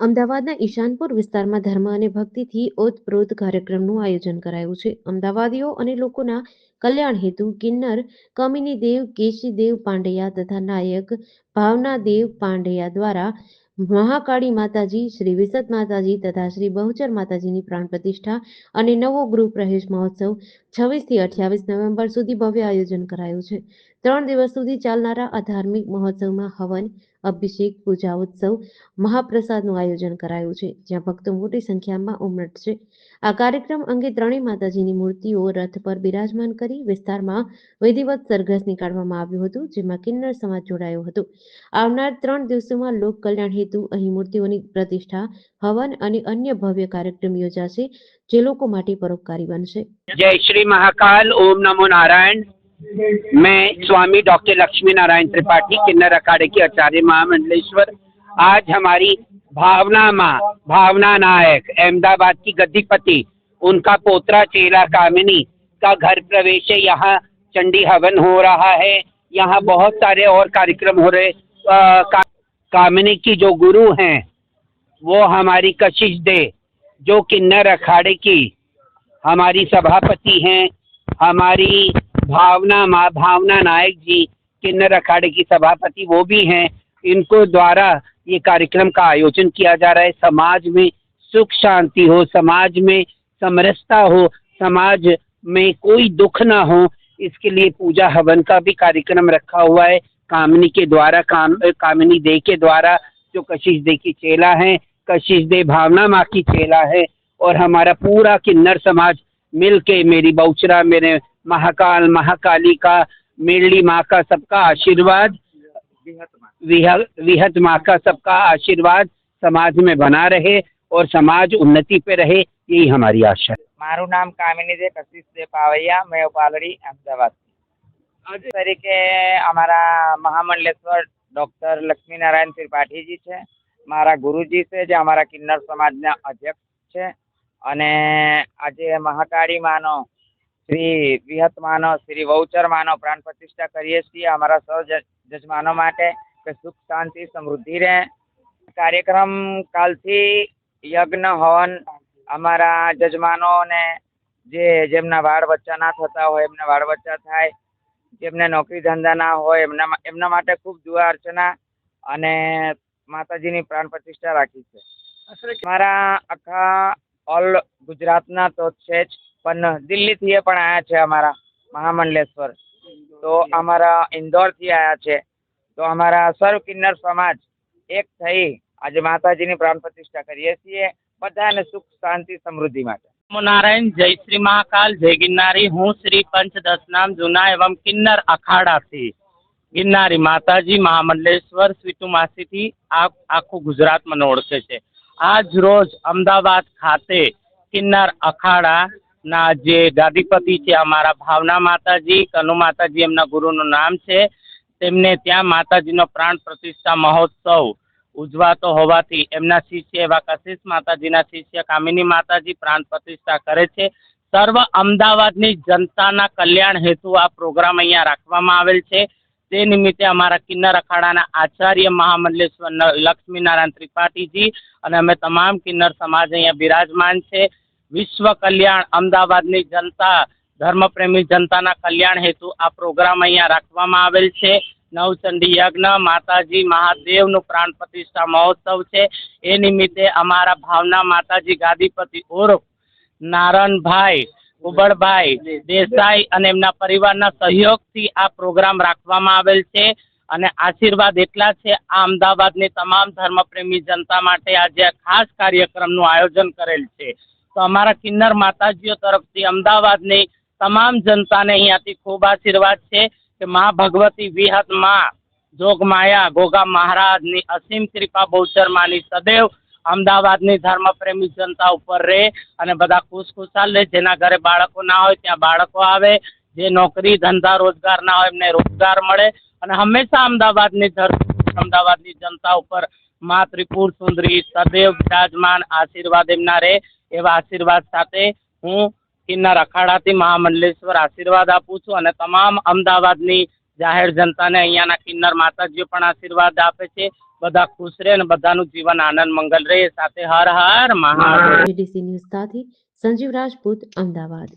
અમદાવાદના ઈશાનપુર વિસ્તારમાં ધર્મ અને ભક્તિથી ઓતપ્રોત કાર્યક્રમનું આયોજન કરાયું છે. અમદાવાદીઓ અને લોકોના કલ્યાણ હેતુ કિન્નર કમિની દેવ કેશીદેવ પાંડેયા તથા નાયક ભાવનાદેવ પાંડેયા દ્વારા મહાકાળી માતાજી, શ્રી વિસત માતાજી તથા શ્રી બહુચર માતાજીની પ્રાણ પ્રતિષ્ઠા અને નવો ગૃહ પ્રવેશ મહોત્સવ છવ્વીસથી અઠ્યાવીસ નવેમ્બર સુધી ભવ્ય આયોજન કરાયું છે. ત્રણ દિવસ સુધી ચાલનારા આ ધાર્મિક મહોત્સવમાં હવન અભિષેક, પૂજા, ઉત્સવ, મહાપ્રસાદનું આયોજન કરાયું છે, જ્યાં ભક્તો મોટી સંખ્યામાં ઉમટશે આ કાર્યક્રમ અંગે ત્રણેય માતાજીની મૂર્તિઓ રથ પર બિરાજમાન કરી વિસ્તારમાં વિધિવત સરઘસ નીકાળવામાં આવ્યું હતું, જેમાં કિન્નર સમાજ જોડાયો હતો. આવનાર ત્રણ દિવસોમાં લોક કલ્યાણ હેતુ, અહીં મૂર્તિઓની પ્રતિષ્ઠા, હવન અને અન્ય ભવ્ય કાર્યક્રમ યોજાશે, જે લોકો માટે પરોપકારી બનશે. જય શ્રી મહાકાલ, ઓમ નમો નારાયણ. मैं स्वामी डॉक्टर लक्ष्मी नारायण त्रिपाठी किन्नर अखाड़े के आचार्य महामंडलेश्वर। आज हमारी भावना माँ भावना नायक अहमदाबाद की गद्दीपति उनका पोतरा चेला कामिनी का घर प्रवेश है। यहाँ चंडी हवन हो रहा है। यहाँ बहुत सारे और कार्यक्रम हो रहे। अ, का, कामिनी की जो गुरु हैं वो हमारी कशिश दे जो किन्नर अखाड़े की हमारी सभापति हैं हमारी भावना, माँ भावना नायक जी, किन्नर अखाड़े की सभापति वो भी हैं। इनको द्वारा ये कार्यक्रम का आयोजन किया जा रहा है। समाज में सुख, शांति हो, समाज में समरसता हो, समाज में कोई दुख ना हो, इसके लिए पूजा हवन का भी कार्यक्रम रखा हुआ है। कामिनी के द्वारा, काम, कामिनी दे के द्वारा जो कशिश दे की चेला है, कशिश दे भावना माँ की चेला है और हमारा पूरा किन्नर समाज मिल के मेरी बहुचरा, मेरे महाकाल महाकाली का मेरली माँ का सबका आशीर्वाद विह- विहत माँ का सबका आशीर्वाद समाज में बना रहे और समाज उन्नति पे रहे यही हमारी आशा है મારું નામ કામિની છે કશિશ દે પાવૈયા મેં પાલડી અમદાવાદ તરીકે અમારા મહામંડલેશ્વર ડૉક્ટર લક્ષ્મીનારાયણ ત્રિપાઠીજી છે મારા ગુરુજી છે જે અમારા કિન્નર સમાજના અધ્યક્ષ છે અને આજે મહાકાળી માનો શ્રી વિહતમાનો શ્રી વૌચર માનો પ્રાણ પ્રતિષ્ઠા કરીએ છીએ અમારા સૌ જજમાનો માટે કે સુખ શાંતિ સમૃદ્ધિ રહે. કાર્યક્રમ કાલથી યજ્ઞ હવન અમારા જજમાનોને જે જેમના વાળ બચ્ચા ના થતા હોય એમના વાળ બચ્ચા થાય જેમને નોકરી ધંધા ના હોય એમના એમના માટે ખૂબ દુઆ અર્ચના અને માતાજીની પ્રાણ પ્રતિષ્ઠા રાખી છે. મારા આખા ઓલ ગુજરાતના તો છે જ પણ દિલ્હીથી એ પણ આવ્યા છે અમારા મહામંડલેશ્વર. તો અમારા ઇન્દોરથી આવ્યા છે. તો અમારા સર્વ કિન્નર સમાજ એક થઈ આજે માતાજીની પ્રાણ પ્રતિષ્ઠા કરીએ છીએ બધાને સુખ, શાંતિ, સમૃદ્ધિ માટે. નારાયણ જય શ્રી મહાકાલ, જય ગિરનારી. હું શ્રી પંચદશનામ જૂના એવમ કિન્નર અખાડાથી. ગિરનારી માતાજી, મહામંડલેશ્વર સ્વીતુમાસીથી આ આખું ગુજરાતમાં ઓળખે છે. આજ રોજ અમદાવાદ ખાતે કિન્નર અખાડાના જે ગાદીપતિ છે અમારા ભાવના માતાજી, કનુ માતાજી, એમના ગુરુનું નામ છે. તેમને ત્યાં માતાજીનો પ્રાણ પ્રતિષ્ઠા મહોત્સવ ઉજવાતો હોવાથી એમના શિષ્ય એવા કશિશ માતાજીના શિષ્ય, કામિની માતાજી પ્રાણ પ્રતિષ્ઠા કરે છે. સર્વ અમદાવાદની જનતાના કલ્યાણ હેતુ આ પ્રોગ્રામ અહીંયા રાખવામાં આવેલ છે. તે નિમિત્તે અમારા કિન્નર અખાડાના આચાર્ય મહામંડલેશ્વર ન- લક્ષ્મીનારાયણ ત્રિપાઠીજી અને અમે તમામ કિન્નર સમાજ અહીંયા બિરાજમાન છે. વિશ્વ કલ્યાણ અમદાવાદની જનતા, ધર્મપ્રેમી જનતાના કલ્યાણ હેતુ આ પ્રોગ્રામ અહીંયા રાખવામાં આવેલ છે. નવચંડી યજ્ઞ, માતાજી મહાદેવનું પ્રાણ પ્રતિષ્ઠા મહોત્સવ છે. એ નિમિત્તે અમારા ભાવના માતાજી ગાદીપતિ ઓરફ નારણભાઈ, ઉબળભાઈ, દેસાઈ અને એમના પરિવારના સહયોગથી આ પ્રોગ્રામ રાખવામાં આવેલ છે અને આશીર્વાદ એટલા છે આ અમદાવાદની તમામ ધર્મપ્રેમી જનતા માટે આજે ખાસ કાર્યક્રમનું આયોજન કરેલ છે. તો અમારા કિન્નર માતાજીઓ તરફથી અમદાવાદની તમામ જનતાને અહીંયાથી ખૂબ આશીર્વાદ છે કે મા ભગવતી વિહત મા જોગમાયા ગોગા મહારાજની અસીમ કૃપા બહુચર માની સદૈવ અમદાવાદની ધર્મપ્રેમી જનતા ઉપર રહે અને બધા ખુશ ખુશાલ રહે. જેના ઘરે બાળકો ના હોય ત્યાં બાળકો આવે. જે નોકરી, ધંધા, રોજગાર ના હોય એમને રોજગાર મળે. અને હંમેશા અમદાવાદની ધરતી અમદાવાદની જનતા ઉપર મા ત્રિપુર સુંદરી સદૈવ બિરાજમાન આશીર્વાદ એમના રહે. એવા આશીર્વાદ સાથે હું કિન્નર અખાડાથી મહામંડલેશ્વર આશીર્વાદ આપું છું અને તમામ અમદાવાદની જાહેર જનતાને અહીંયાના કિન્નર માતાજીઓ પણ આશીર્વાદ આપે છે. બધા ખુશ રહે અને બધાનું જીવન આનંદ મંગલ રહે. સાથે હર હર મહાદેવ. ન્યૂઝ સંજીવ રાજપૂત અમદાવાદ.